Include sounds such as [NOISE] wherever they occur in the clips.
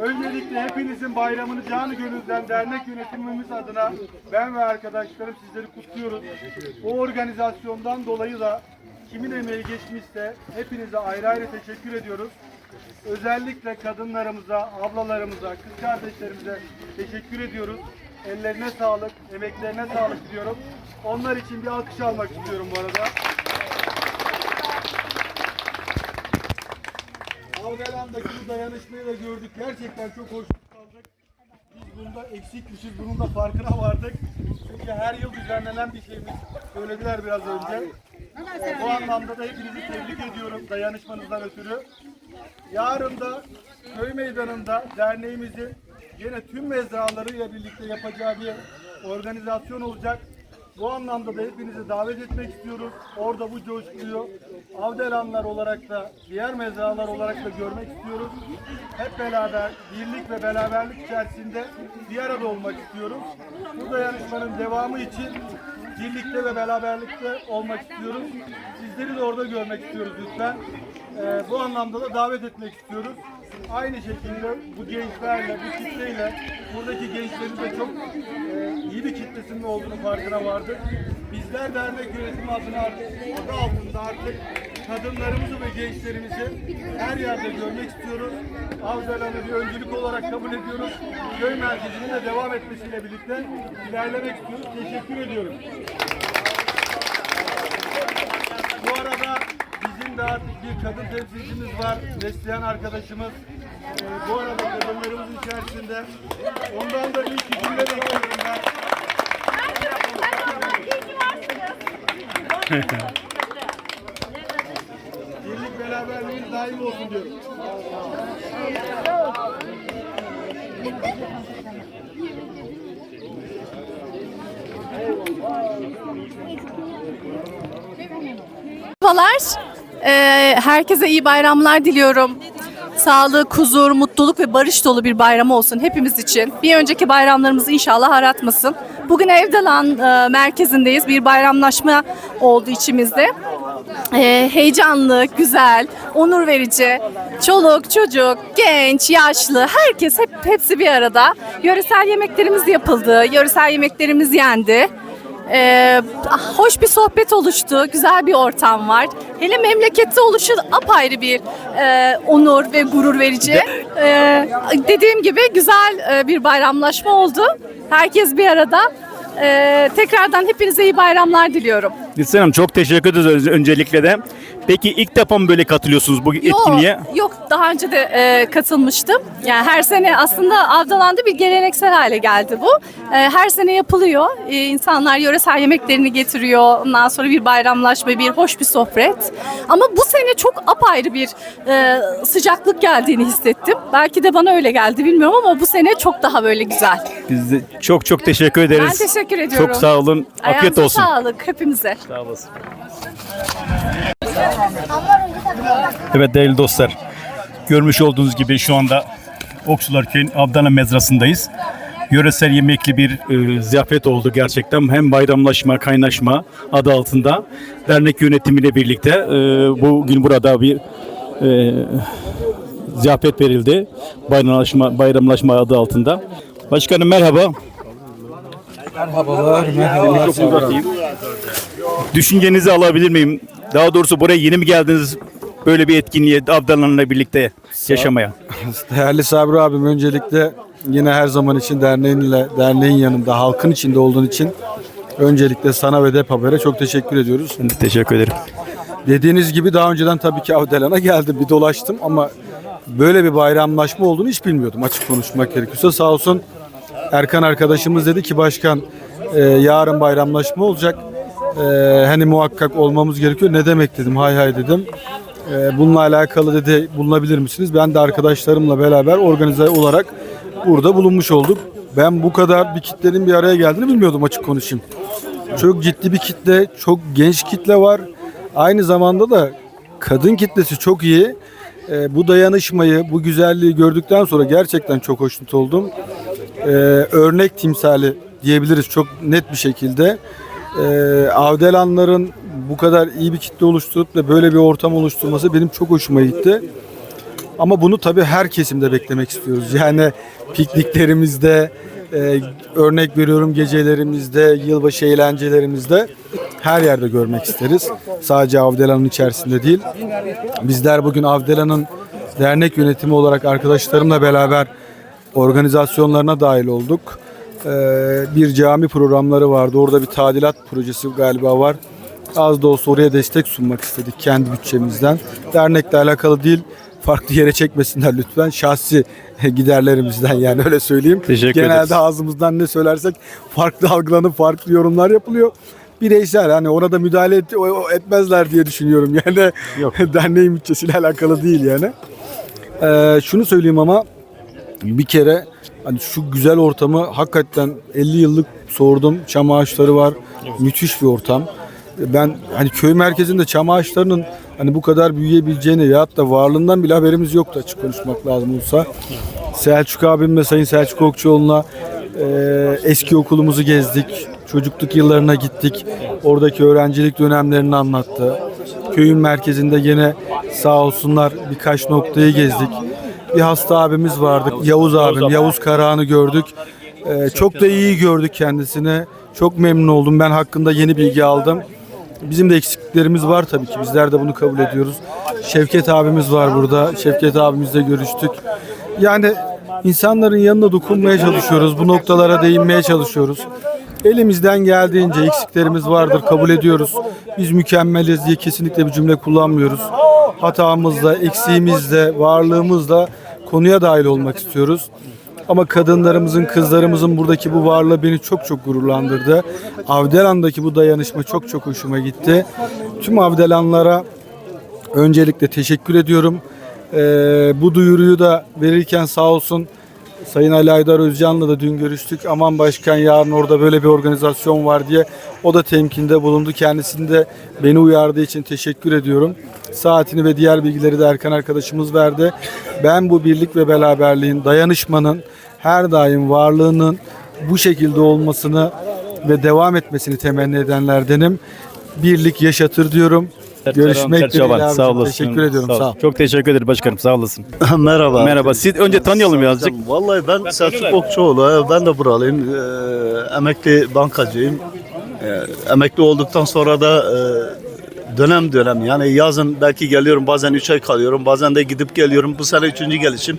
Öncelikle hepinizin bayramını canı gönülden dernek yönetimimiz adına ben ve arkadaşlarım sizleri kutluyoruz. O organizasyondan dolayı da kimin emeği geçmişse hepinize ayrı ayrı teşekkür ediyoruz. Özellikle kadınlarımıza, ablalarımıza, kız kardeşlerimize teşekkür ediyoruz. Ellerine sağlık, emeklerine sağlık diyorum. Onlar için bir alkış almak istiyorum bu arada. Avdelan'daki bu dayanışmayı da gördük. Gerçekten çok hoşnut kaldık. Biz bunda eksikmişiz. Bunun da farkına vardık. Çünkü her yıl düzenlenen bir şeyimiz. Söylediler biraz önce. Bu anlamda da hepinizi tebrik ediyorum dayanışmanızdan ötürü. Yarın da köy meydanında derneğimizin yine tüm mezralarıyla birlikte yapacağı bir organizasyon olacak. Bu anlamda da hepinizi davet etmek istiyoruz. Orada bu coşkuyu Avdelanlar olarak da diğer mezralar olarak da görmek istiyoruz. Hep beraber birlik ve beraberlik içerisinde bir arada olmak istiyoruz. Bu dayanışmanın devamı için birlikte ve beraberlikte olmak istiyoruz. Sizleri de orada görmek istiyoruz lütfen. Ee, bu anlamda da davet etmek istiyoruz. Aynı şekilde bu gençlerle, bu kitleyle, buradaki gençlerin de çok e, iyi bir kitlesinin olduğunu farkına vardık. Bizler dernek yönetimi adına artık, adı altında artık kadınlarımızı ve gençlerimizi her yerde görmek istiyoruz. Avzalan'ı bir öncülük olarak kabul ediyoruz. Köy merkezinin de devam etmesiyle birlikte ilerlemek istiyoruz. Teşekkür ediyorum. Bu arada artık bir kadın temsilcimiz var. Neslihan arkadaşımız. Ee, bu arada kadınlarımız içerisinde. Ondan da bir cümle bekliyorum ben. Birlik beraberliğiniz daim olsun diyorum. Merhabalar. Ee, herkese iyi bayramlar diliyorum. Sağlık, huzur, mutluluk ve barış dolu bir bayram olsun hepimiz için. Bir önceki bayramlarımızı inşallah aratmasın. Bugün Evdalan e, merkezindeyiz. Bir bayramlaşma oldu içimizde. Ee, heyecanlı, güzel, onur verici. Çoluk, çocuk, genç, yaşlı, herkes hep hepsi bir arada. Yöresel yemeklerimiz yapıldı. Yöresel yemeklerimiz yendi. Ee, hoş bir sohbet oluştu, güzel bir ortam var. Hele memlekette oluşu apayrı bir e, onur ve gurur verici. Ee, dediğim gibi güzel e, bir bayramlaşma oldu. Herkes bir arada. Ee, tekrardan hepinize iyi bayramlar diliyorum. Gülsen Hanım çok teşekkür ederiz öncelikle de. Peki ilk defa mı böyle katılıyorsunuz bu etkinliğe? Yok, yok daha önce de e, katılmıştım. Yani her sene aslında Avdalan'da bir geleneksel hale geldi bu. E, her sene yapılıyor. E, insanlar yöresel yemeklerini getiriyor. Ondan sonra bir bayramlaşma, bir hoş bir sohbet. Ama bu sene çok apayrı bir e, sıcaklık geldiğini hissettim. Belki de bana öyle geldi bilmiyorum ama bu sene çok daha böyle güzel. Biz de çok çok teşekkür ederiz. Ben teşekkür ediyorum. Çok sağ olun. Afiyet Ayağınıza olsun. sağlık hepimize. Sağ olasın. Evet değerli dostlar. Görmüş olduğunuz gibi şu anda Oksular Köyün Abdana mezrasındayız. Yöresel yemekli bir e, ziyafet oldu gerçekten. Hem bayramlaşma, kaynaşma adı altında dernek yönetimiyle birlikte e, bugün burada bir e, ziyafet verildi. Bayramlaşma, bayramlaşma adı altında. Başkanım merhaba. Merhabalar, merhaba. Mikrofonu uzatayım. Düşüncenizi alabilir miyim? Daha doğrusu buraya yeni mi geldiniz? Böyle bir etkinliğe Abdalan'la birlikte yaşamaya. [LAUGHS] Değerli Sabri abim öncelikle yine her zaman için derneğinle, derneğin yanında, halkın içinde olduğun için öncelikle sana ve DEP Haber'e çok teşekkür ediyoruz. Ben de teşekkür ederim. Dediğiniz gibi daha önceden tabii ki Avdelan'a geldim, bir dolaştım ama böyle bir bayramlaşma olduğunu hiç bilmiyordum açık konuşmak gerekirse. Sağ olsun Erkan arkadaşımız dedi ki başkan e, yarın bayramlaşma olacak. E, hani muhakkak olmamız gerekiyor. Ne demek dedim, hay hay dedim. E, bununla alakalı dedi bulunabilir misiniz? Ben de arkadaşlarımla beraber organize olarak burada bulunmuş olduk. Ben bu kadar bir kitlenin bir araya geldiğini bilmiyordum açık konuşayım. Çok ciddi bir kitle, çok genç kitle var. Aynı zamanda da kadın kitlesi çok iyi. Ee, bu dayanışmayı, bu güzelliği gördükten sonra gerçekten çok hoşnut oldum. Ee, örnek timsali diyebiliriz çok net bir şekilde. Ee, Avdelanların bu kadar iyi bir kitle oluşturup da böyle bir ortam oluşturması benim çok hoşuma gitti. Ama bunu tabii her kesimde beklemek istiyoruz. [LAUGHS] Yani pikniklerimizde, e, örnek veriyorum gecelerimizde, yılbaşı eğlencelerimizde her yerde görmek isteriz. Sadece Avdelan'ın içerisinde değil. Bizler bugün Avdelan'ın dernek yönetimi olarak arkadaşlarımla beraber organizasyonlarına dahil olduk. Ee, bir cami programları vardı. Orada bir tadilat projesi galiba var. Az da olsa oraya destek sunmak istedik kendi bütçemizden. Dernekle alakalı değil. Farklı yere çekmesinler lütfen. Şahsi [LAUGHS] giderlerimizden yani öyle söyleyeyim. Teşekkür Genelde ederiz. ağzımızdan ne söylersek farklı algılanıp farklı yorumlar yapılıyor. Bireysel hani orada müdahale et, etmezler diye düşünüyorum. [LAUGHS] Yani [LAUGHS] derneğin bütçesiyle alakalı değil yani. Ee, şunu söyleyeyim ama bir kere hani şu güzel ortamı hakikaten 50 yıllık sordum. Çam ağaçları var. Müthiş bir ortam. Ben hani köy merkezinde çam ağaçlarının hani bu kadar büyüyebileceğini ya da varlığından bile haberimiz yoktu açık konuşmak lazım olsa. Selçuk abimle Sayın Selçuk Okçuoğlu'na e, eski okulumuzu gezdik. Çocukluk yıllarına gittik. Oradaki öğrencilik dönemlerini anlattı. Köyün merkezinde yine sağ olsunlar birkaç noktayı gezdik. Bir hasta abimiz vardı. Yavuz abim, Yavuz Karahan'ı gördük. Ee, çok da iyi gördük kendisini. Çok memnun oldum. Ben hakkında yeni bilgi aldım. Bizim de eksikliklerimiz var tabii ki. Bizler de bunu kabul ediyoruz. Şevket abimiz var burada. Şevket abimizle görüştük. Yani insanların yanına dokunmaya çalışıyoruz. Bu noktalara değinmeye çalışıyoruz. Elimizden geldiğince eksiklerimiz vardır kabul ediyoruz. Biz mükemmeliz diye kesinlikle bir cümle kullanmıyoruz. Hatamızla, eksiğimizle, varlığımızla konuya dahil olmak istiyoruz. Ama kadınlarımızın, kızlarımızın buradaki bu varlığı beni çok çok gururlandırdı. Avdelan'daki bu dayanışma çok çok hoşuma gitti. Tüm Avdelanlara öncelikle teşekkür ediyorum. Ee, bu duyuruyu da verirken sağ olsun Sayın Ali Aydar Özcan'la da dün görüştük. Aman başkan yarın orada böyle bir organizasyon var diye o da temkinde bulundu. Kendisinde beni uyardığı için teşekkür ediyorum. Saatini ve diğer bilgileri de Erkan arkadaşımız verdi. Ben bu birlik ve beraberliğin, dayanışmanın her daim varlığının bu şekilde olmasını ve devam etmesini temenni edenlerdenim. Birlik yaşatır diyorum. Görüşmek Serçe dileğiyle abicim. Sağ olasın. Teşekkür ediyorum. Sağ ol. Çok teşekkür ederim başkanım. Sağ olasın. [LAUGHS] Merhaba. Merhaba. Siz önce tanıyalım birazcık. Vallahi ben Selçuk Okçuoğlu. Ben de buralıyım. Ee, emekli bankacıyım. Ee, emekli olduktan sonra da e, dönem dönem yani yazın belki geliyorum bazen 3 ay kalıyorum. Bazen de gidip geliyorum. Bu sene 3. gelişim.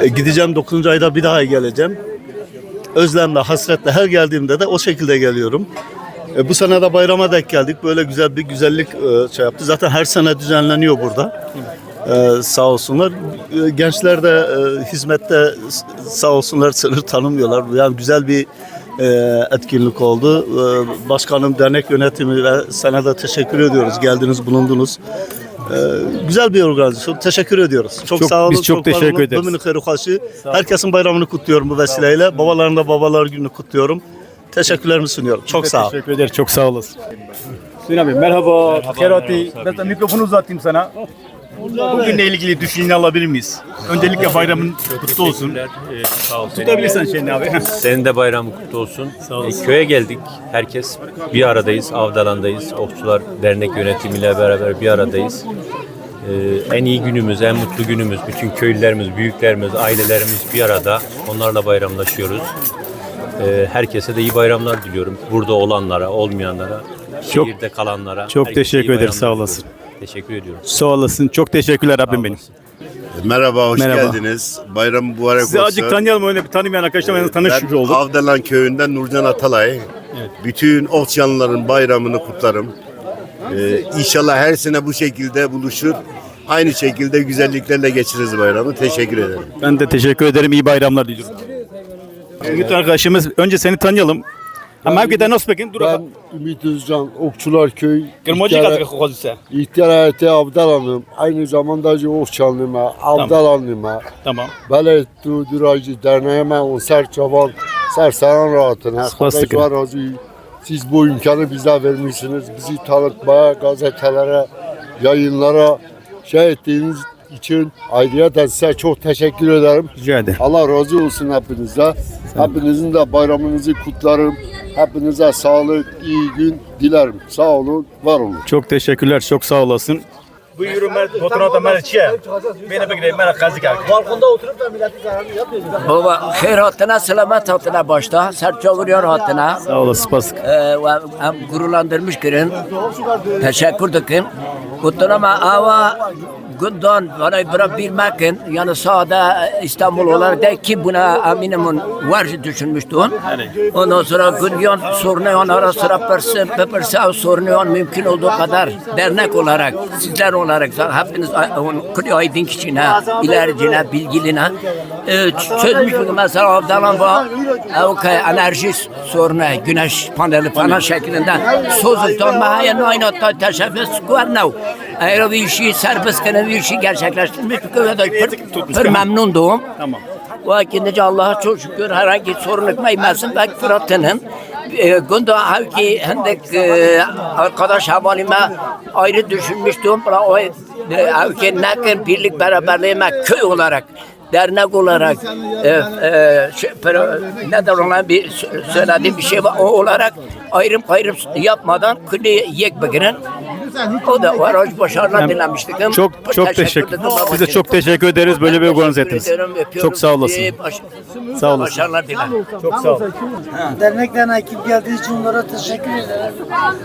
Ee, gideceğim 9. ayda bir daha geleceğim. Özlemle, hasretle her geldiğimde de o şekilde geliyorum. E, bu sene de bayrama denk geldik. Böyle güzel bir güzellik e, şey yaptı. Zaten her sene düzenleniyor burada. Ee, sağ olsunlar. Ee, Gençler de e, hizmette sağ olsunlar sınır tanımıyorlar. Yani güzel bir e, etkinlik oldu. Ee, başkanım, dernek yönetimi ve sana da teşekkür ediyoruz. Geldiniz, bulundunuz. Ee, güzel bir organizasyon. Teşekkür ediyoruz. Çok, Çok- sağ olun. biz çok teşekkür var olun. ederiz. Dominik Herukası. Herkesin bayramını kutluyorum bu vesileyle. Babaların da babalar gününü kutluyorum. Teşekkürlerimi sunuyorum. Çok sağ ol. Teşekkür ederim. Çok sağ olasın. Hüseyin abi merhaba. Kerati. Ben de mikrofonu uzatayım sana. Bugünle ilgili düşünceni alabilir miyiz? Öncelikle bayramın kutlu olsun. Tutabilirsen şeyini abi. [LAUGHS] Senin de bayramın kutlu olsun. E, köye geldik. Herkes bir aradayız. Avdalan'dayız. Okçular Dernek yönetimiyle beraber bir aradayız. E, en iyi günümüz, en mutlu günümüz. Bütün köylülerimiz, büyüklerimiz, ailelerimiz bir arada. Onlarla bayramlaşıyoruz. E, herkese de iyi bayramlar diliyorum. Burada olanlara, olmayanlara, Çok- şehirde kalanlara. çok teşekkür ederim, sağ olasın. diliyorum. Teşekkür ediyorum. Sağ olasın. Çok teşekkürler abim benim. Merhaba, hoş Merhaba. geldiniz. Bayram mübarek Sizi olsun. azıcık tanıyalım öyle bir tanımayan arkadaşlarla Ben tanışmış olduk. Avdalan köyünden Nurcan Atalay. Bütün Okçanlıların bayramını kutlarım. Ee, inşallah her sene bu şekilde buluşur. Aynı şekilde güzelliklerle geçiririz bayramı. Teşekkür ederim. Ben de teşekkür ederim. İyi bayramlar diliyorum. Ümit arkadaşımız önce seni tanıyalım. Ama hakikaten nasıl bakın? Dur Ben Ümit Özcan, Okçular Köy, Kırmızı İhtiyar- katı kozise. İhtiyar heyeti Avdalanım. Aynı zamanda Okçanlıma, Avdalanlıma. Tamam. Belet Duracı Derneğime on ser çaban, ser seran rahatına. Spastik. Kardeş var razı. Siz bu imkanı bize vermişsiniz. Bizi tanıtmaya, gazetelere, yayınlara şey ettiğiniz için ayrıyeten size çok teşekkür ederim. Rica ederim. Allah razı olsun hepinize. Hepinizin de bayramınızı kutlarım. Hepinize sağlık, iyi gün dilerim. Sağ olun, var olun. Çok teşekkürler. Çok sağ olasın. Bu yürüme fotoğrafı da bana çiğ. Beni bekleyeyim bana kazık abi. Baba xeyr hatına, selamet hatına başta. Serçe vuruyor hatına. Sağ olasın Pasık. Ee, ve hem gururlandırmış kirin. Teşekkür dikin. Kutlanama ama Gundan bana bırak bilmekin yani sağda İstanbul olarak da ki buna eminim var düşünmüştüm. Ondan sonra Gundan sorunu ara sıra perse peperse sorunu mümkün olduğu kadar dernek olarak sizler olarak hepiniz kuli aydın kişine ilericine bilgiline e, çözmüş mü mesela Abdalan bu e, enerji sorunu güneş paneli falan şeklinde sözlükten mahaya aynı teşebbüs kuarnav. Eğer bir işi serbest kene bir işi gerçekleştirmiş bir kadar pır, pır memnundum. Tamam. İkinci Allah'a çok şükür herhangi sorunluk meymesin belki Fırat'ın e, Gunda havki hendek e, arkadaş havalime ayrı düşünmüştüm. O e, havki nekin birlik beraberliğime köy olarak dernek olarak e, e, şey, pero- ne der ona bir sö- söylediğim bir şey var o olarak ayrım ayrım yapmadan külli yek begirin o da var hoş başarılar dilemiştik. Çok çok teşekkür. ederim. Size çok teşekkür ederiz böyle bir organize ettiniz. Çok sağ olasın. Baş- Sağ olasın. Başarılar dilerim. Çok sağ ol. Dernekten ekip geldiği için onlara teşekkür ederim.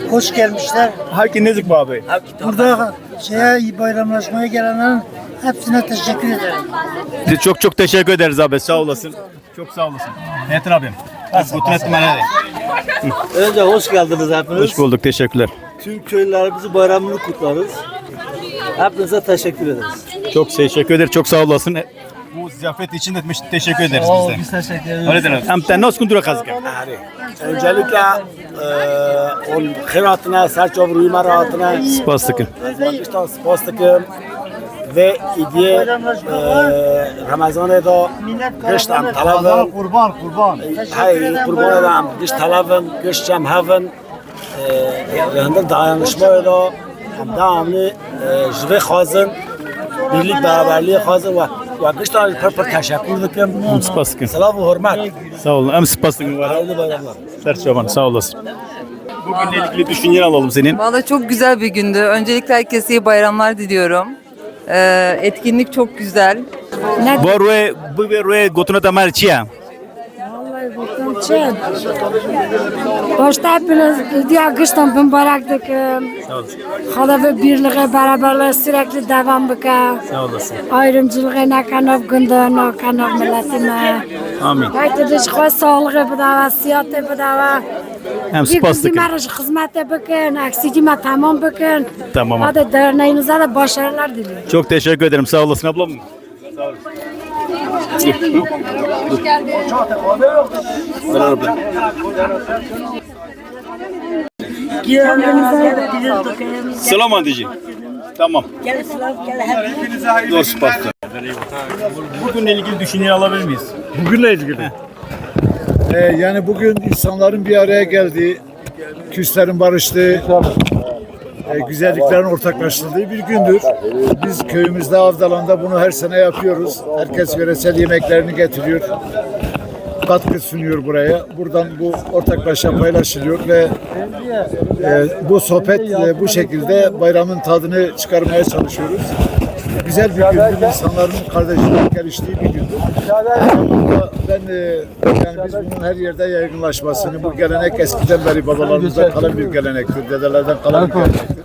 Hoş gelmişler. Herkes nezik abi? Burada şeye bayramlaşmaya gelenlerin hepsine teşekkür ederim. Çok çok teşekkür ederiz abi. Sağ olasın. Çok sağ olasın. Metin abim. Bütün de. Önce hoş geldiniz hepiniz. Hoş bulduk. Teşekkürler. Tüm köylülerimizi bayramını kutlarız. Hepinize teşekkür ederiz. Çok teşekkür ederiz. Çok sağ olasın. Bu ziyafet için de teşekkür ederiz biz de. Biz teşekkür ederiz. Öyle derim. Hem sen nasıl kuntura kazık? Öncelikle e, on kıratına, serçov rüyma rahatına, Spastıkın. Pakistan spastıkım ve idiye e, Ramazan'da da kıştan talavın, Kurban kurban. hay kurban edem, kış talavın, kış cemhavın, yanında dayanışma da devamlı jve xazın, birlik beraberliği xazın ve kıştan pır pır teşekkür dikim. Hem. Selam ve hürmet. Sağ olun. Hem spastıkın var. Hayırlı bayramlar. Sert çoban. Sağ olasın. Bugünle ilgili düşünceni alalım senin. Valla çok güzel bir gündü. Öncelikle herkese iyi bayramlar diliyorum. Ee, etkinlik çok güzel. Bu araya gotuna da merçiye. Başta hepiniz diye kıştan mübarek dikim. Hala ve birliğe beraberliğe sürekli devam bıka. Sağ olasın. Ayrımcılığı ne kanov gündü, ne kanov milletime. Amin. Haydi de şıkva sağlığı bedava, siyahı bedava. Hem Bir spastıkın. kızımarış hizmete bakın, eksikime tamam bakın. Tamam. Hadi derneğinize de başarılar diliyorum. Çok teşekkür ederim. Sağ olasın ablam. Selam anneciğim. Tamam. Hepinize hayırlı Doğru spastık. Bugünle ilgili düşünceni alabilir miyiz? Bugünle ilgili. Ee, yani bugün insanların bir araya geldiği, küslerin barıştığı, e, güzelliklerin ortaklaşıldığı bir gündür. Biz köyümüzde Avdalan'da bunu her sene yapıyoruz. Herkes yöresel yemeklerini getiriyor. Katkı sunuyor buraya. Buradan bu ortaklaşa paylaşılıyor ve e, bu sohbet e, bu şekilde bayramın tadını çıkarmaya çalışıyoruz. Güzel bir gündür. İnsanların kardeşlik geliştiği bir gündür. Burada ben e, yani biz bunun her yerde yaygınlaşmasını, bu gelenek eskiden beri babalarımızda kalan bir gelenektir, dedelerden kalan bir gelenektir.